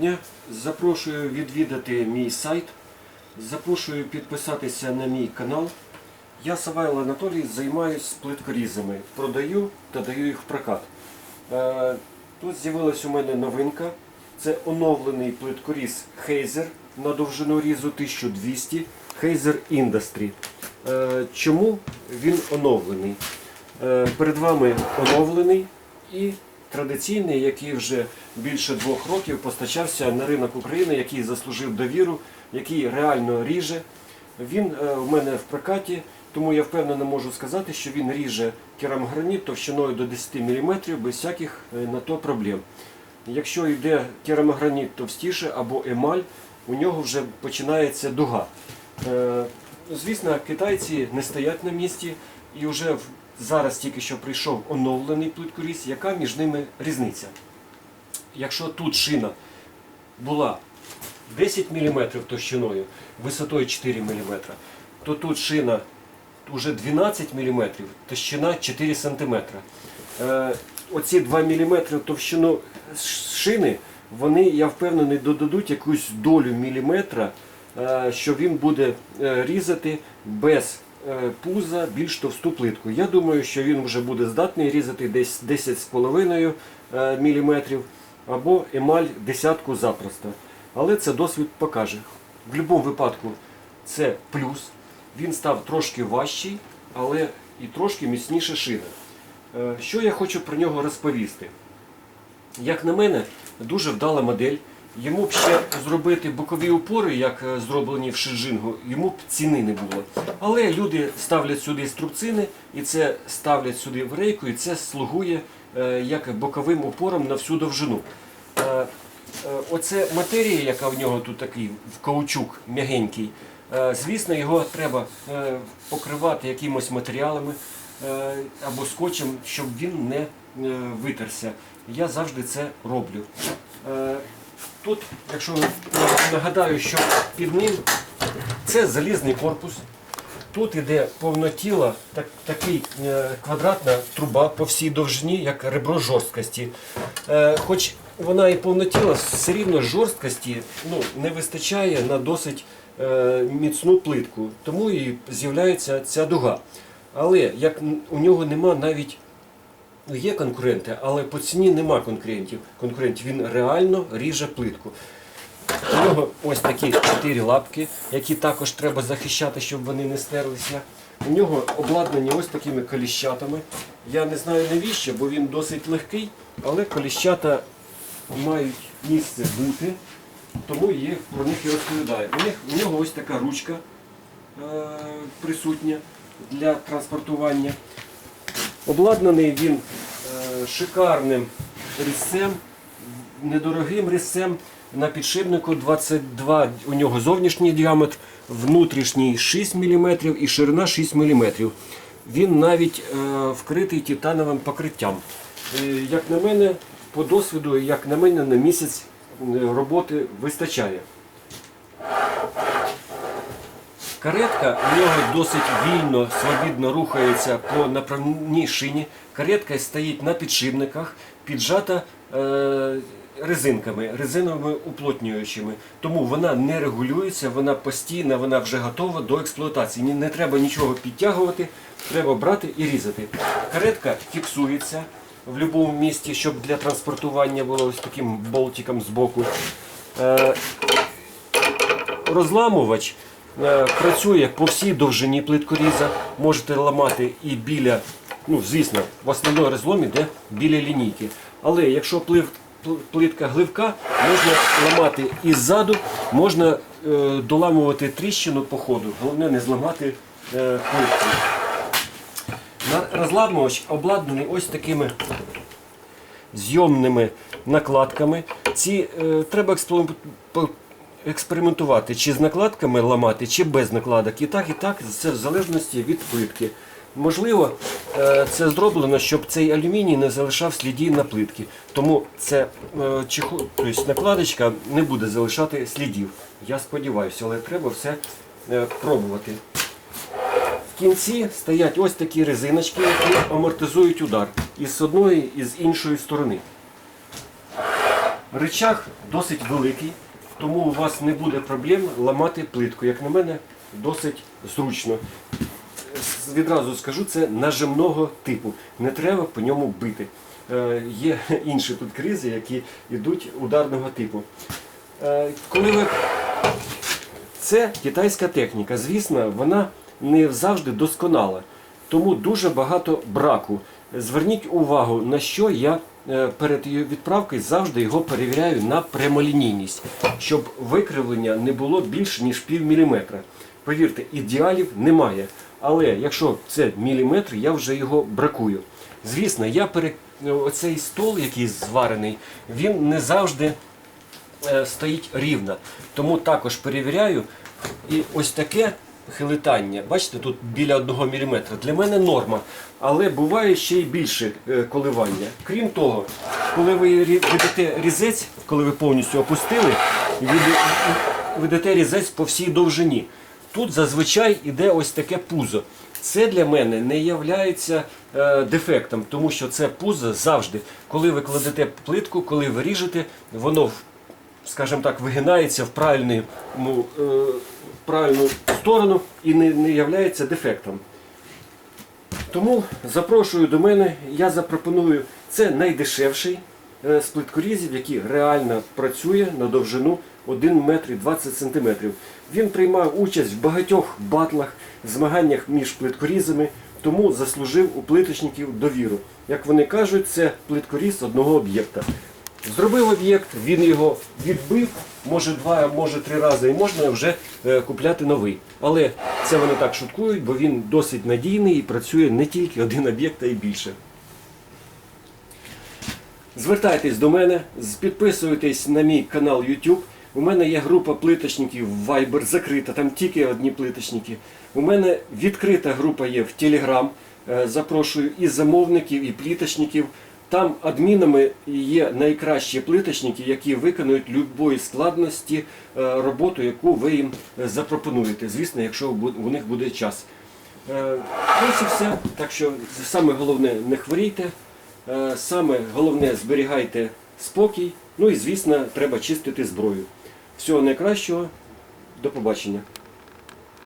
дня. Запрошую відвідати мій сайт. Запрошую підписатися на мій канал. Я Савайло Анатолій займаюся плиткорізами. Продаю та даю їх в прокат. Е, Тут з'явилась у мене новинка. Це оновлений плиткоріз Heizer на довжину різу 1200 Heizer Industry. Е, Чому він оновлений? Е, Перед вами оновлений і традиційний, який вже більше двох років постачався на ринок України, який заслужив довіру, який реально ріже. Він е, в мене в прокаті, тому я впевнено можу сказати, що він ріже керамограніт товщиною до 10 мм без всяких е, на то проблем. Якщо йде керамограніт товстіше або емаль, у нього вже починається дуга. Е, Звісно, китайці не стоять на місці і вже зараз тільки що прийшов оновлений плиткоріз, яка між ними різниця. Якщо тут шина була 10 мм товщиною, висотою 4 мм, то тут шина вже 12 мм, товщина 4 см. Е, оці 2 мм товщину шини, вони, я впевнений, додадуть якусь долю міліметра, е, що він буде е, різати без пуза більш товсту плитку. Я думаю, що він вже буде здатний різати десь 10,5 е, мм або емаль десятку запросто. Але це досвід покаже. В будь-якому випадку це плюс. Він став трошки важчий, але і трошки міцніше шина. Е, Що я хочу про нього розповісти? Як на мене, дуже вдала модель. Йому б ще зробити бокові упори, як е, зроблені в Шиджингу, йому б ціни не було. Але люди ставлять сюди струбцини, і це ставлять сюди в рейку, і це слугує е, як боковим опором на всю довжину. Е, Оце матерія, яка в нього тут такий в каучук м'ягенький. Звісно, його треба покривати якимось матеріалами або скотчем, щоб він не витерся. Я завжди це роблю. Тут, якщо нагадаю, що під ним це залізний корпус. Тут іде повнотіла, так, такий е, квадратна труба по всій довжині, як ребро жорсткості. Е, хоч вона і повнотіла, все рівно жорсткості ну, не вистачає на досить е, міцну плитку, тому і з'являється ця дуга. Але як у нього нема навіть Є конкуренти, але по ціні нема конкурентів. конкурентів. Він реально ріже плитку. У нього ось такі чотири лапки, які також треба захищати, щоб вони не стерлися. У нього обладнані ось такими коліщатами. Я не знаю навіщо, бо він досить легкий, але коліщата мають місце бути, тому я про них і розповідаю. У, них, у нього ось така ручка е, присутня для транспортування. Обладнаний він е, шикарним різцем, недорогим різцем на підшипнику 22, у нього зовнішній діаметр, внутрішній 6 мм і ширина 6 мм. Він навіть е, вкритий титановим покриттям. Е, як на мене, по досвіду, як на мене, на місяць роботи вистачає. Каретка у нього досить вільно, свобідно рухається по направній шині. Каретка стоїть на підшипниках, піджата е, резинками, резиновими уплотнюючими. Тому вона не регулюється, вона постійна, вона вже готова до експлуатації. Ні- Не треба нічого підтягувати, треба брати і різати. Каретка фіксується в будь-якому місці, щоб для транспортування було ось таким болтиком з боку. Е, розламувач працює по всій довжині плиткоріза. Можете ламати і біля, ну звісно, в основному розлом іде біля лінійки. Але якщо плив- плитка гливка, можна ламати і ззаду, можна е, доламувати тріщину по ходу. Головне не зламати е, плитку. Розламувач обладнаний ось такими зйомними накладками. Ці е, треба експлуату- по- експериментувати, чи з накладками ламати, чи без накладок. І так, і так, це в залежності від плитки. Можливо, е, це зроблено, щоб цей алюміній не залишав слідів на плитки. Тому це е, тобто накладочка не буде залишати слідів. Я сподіваюся, але треба все е, пробувати. В кінці стоять ось такі резиночки, які амортизують удар і з одної, і з іншої сторони. Ричаг досить великий, тому у вас не буде проблем ламати плитку. Як на мене, досить зручно. Відразу скажу, це нажимного типу. Не треба по ньому бити. Е, Є інші плиткорізи, які йдуть ударного типу. Е, Коли ви це китайська техніка. Звісно, вона не завжди досконала, тому дуже багато браку. Зверніть увагу, на що я перед відправкою завжди його перевіряю на прямолінійність, щоб викривлення не було більше ніж пів міліметра. Повірте, ідеалів немає. Але якщо це міліметр, я вже його бракую. Звісно, я пере... оцей стол, який зварений, він не завжди е, стоїть рівно. Тому також перевіряю. І ось таке хилитання, бачите, тут біля 1 мм, для мене норма. Але буває ще й більше е, коливання. Крім того, коли ви ведете різець, коли ви повністю опустили, веде- ведете різець по всій довжині. Тут зазвичай іде ось таке пузо. Це для мене не є е, дефектом, тому що це пузо завжди, коли ви кладете плитку, коли ви ріжете, воно скажімо так, вигинається в правильну, ну, е, правильну сторону і не, не являється дефектом. Тому запрошую до мене, я запропоную це найдешевший е, з плиткорізів, який реально працює на довжину 1 метр 20 сантиметрів. Він приймав участь в багатьох батлах, змаганнях між плиткорізами, тому заслужив у плиточників довіру. Як вони кажуть, це плиткоріз одного об'єкта. Зробив об'єкт, він його відбив, може два, може три рази, і можна вже е, купляти новий. Але це вони так шуткують, бо він досить надійний і працює не тільки один об'єкт, а й більше. Звертайтесь до мене, підписуйтесь на мій канал YouTube. У мене є група плиточників в Viber закрита, там тільки одні плиточники. У мене відкрита група є в Telegram. Е, Запрошую і замовників, і плиточників. Там адмінами є найкращі плиточники, які виконують любої складності е, роботу, яку ви їм е, запропонуєте. Звісно, якщо у них буде час. Е, Ось і все. Так що саме головне не хворійте. Саме головне зберігайте спокій. Ну і звісно, треба чистити зброю. Всього найкращого. До побачення.